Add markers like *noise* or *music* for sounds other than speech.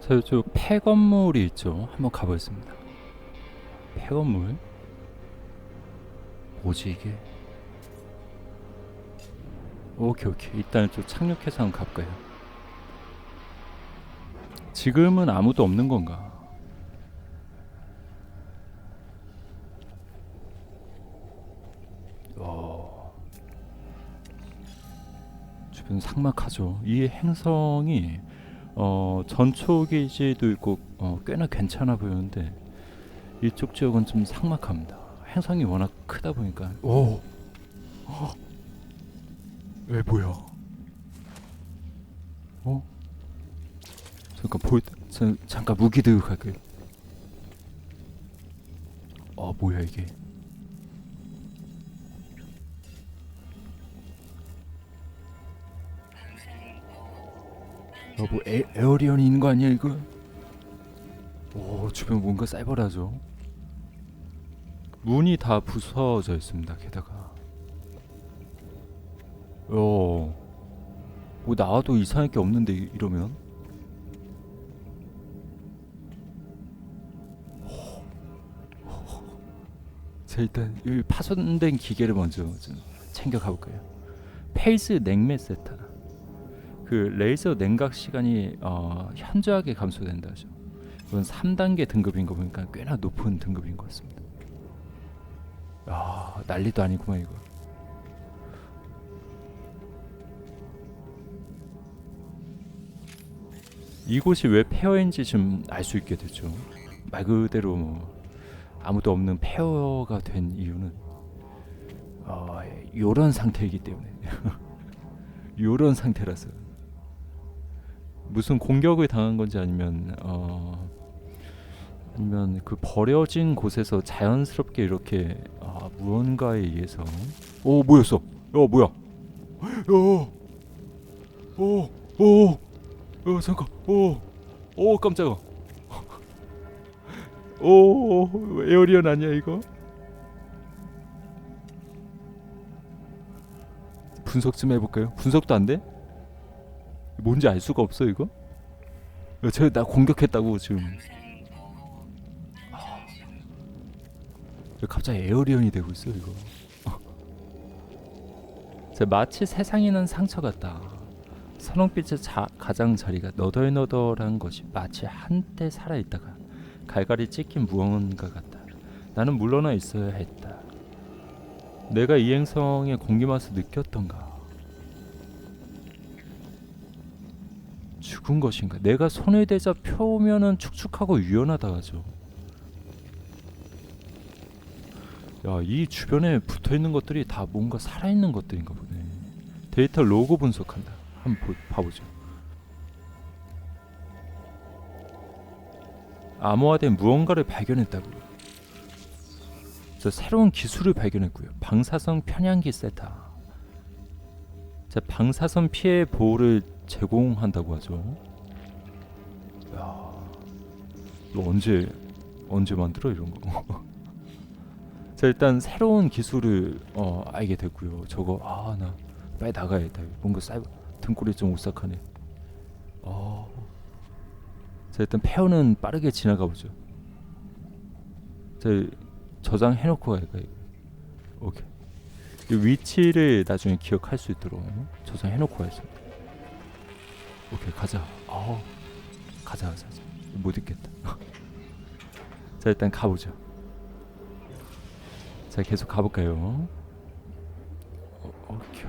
자, 이쪽 폐건물이 있죠. 한번 가보겠습니다. 폐건물. 뭐지 이게? 오케이 오케이. 일단 좀 착륙해서 한번 가볼까요? 지금은 아무도 없는 건가? 어. 주변 삭막하죠. 이 행성이 어, 전초 기지도 있고 어, 꽤나 괜찮아 보이는데 이쪽 지역은 좀 삭막합니다. 행성이 워낙 크다 보니까 오, 어, 왜 뭐야? 어? 잠깐 보이, 저, 잠깐 무기 들고 갈게요. 어 뭐야 이게? 여보 에, 에어리언이 있는 거 아니야 이거? 오 주변 뭔가 쌀벌하죠? 문이 다 부서져 있습니다 게다가. 어뭐 나와도 이상할 게 없는데 이- 이러면? 자 일단 이 파손된 기계를 먼저 좀 챙겨 가 볼까요? 페이스 냉매 세타 그 레이저 냉각 시간이 어, 현저하게 감소된다 하죠. 이건 3단계 등급인 거 보니까 꽤나 높은 등급인 것 같습니다. 아 난리도 아니구만 이거. 이곳이 왜 폐허인지 좀 알 수 있게 되죠. 말 그대로 뭐 아무도 없는 폐허가 된 이유는 어, 요런 상태이기 때문에 *laughs* 요런 상태라서 무슨 공격을 당한 건지 아니면 어 아니면 그 버려진 곳에서 자연스럽게 이렇게 아, 무언가에 의해서 오 뭐였어? 어 뭐야? 오오오 어, 잠깐 오오 깜짝아 오 에어리언 아니야 이거? 분석 좀 해볼까요? 분석도 안 돼? 뭔지 알 수가 없어 이거? 쟤나 공격했다고 지금. 아. 왜 갑자기 에어리언이 되고 있어 이거? 자, 마치 세상에는 상처 같다. 선홍빛의 자, 가장자리가 너덜너덜한 것이 마치 한때 살아있다가 갈갈이 찢긴 무언가 같다. 나는 물러나 있어야 했다. 내가 이 행성의 공기 맛을 느꼈던가? 죽은 것인가? 내가 손을 대자 표면은 축축하고 유연하다 하죠. 야, 이 주변에 붙어 있는 것들이 다 뭔가 살아 있는 것들인가 보네. 데이터 로고 분석한다. 한번 보, 봐보죠. 암호화된 무언가를 발견했다고요. 저 새로운 기술을 발견했고요. 방사성 편향기 세타. 자, 방사선 피해 보호를 제공한다고 하죠. 야, 이거 언제 언제 만들어 이런 거? *laughs* 자, 일단 새로운 기술을 어, 알게 됐고요. 저거 아 나 빨리 나가야겠다. 뭔가 사이버 등골이 좀 오싹하네. 어. 자, 일단 페어는 빠르게 지나가 보죠. 자, 저장해놓고 갈까요? 오케이. 이 위치를 나중에 기억할 수 있도록 저장해놓고 가겠습니다. 오케이 가자. 아 가자 가자. 가자. 못 있겠다. *laughs* 자 일단 가보죠. 자 계속 가볼까요? 어, 오케이.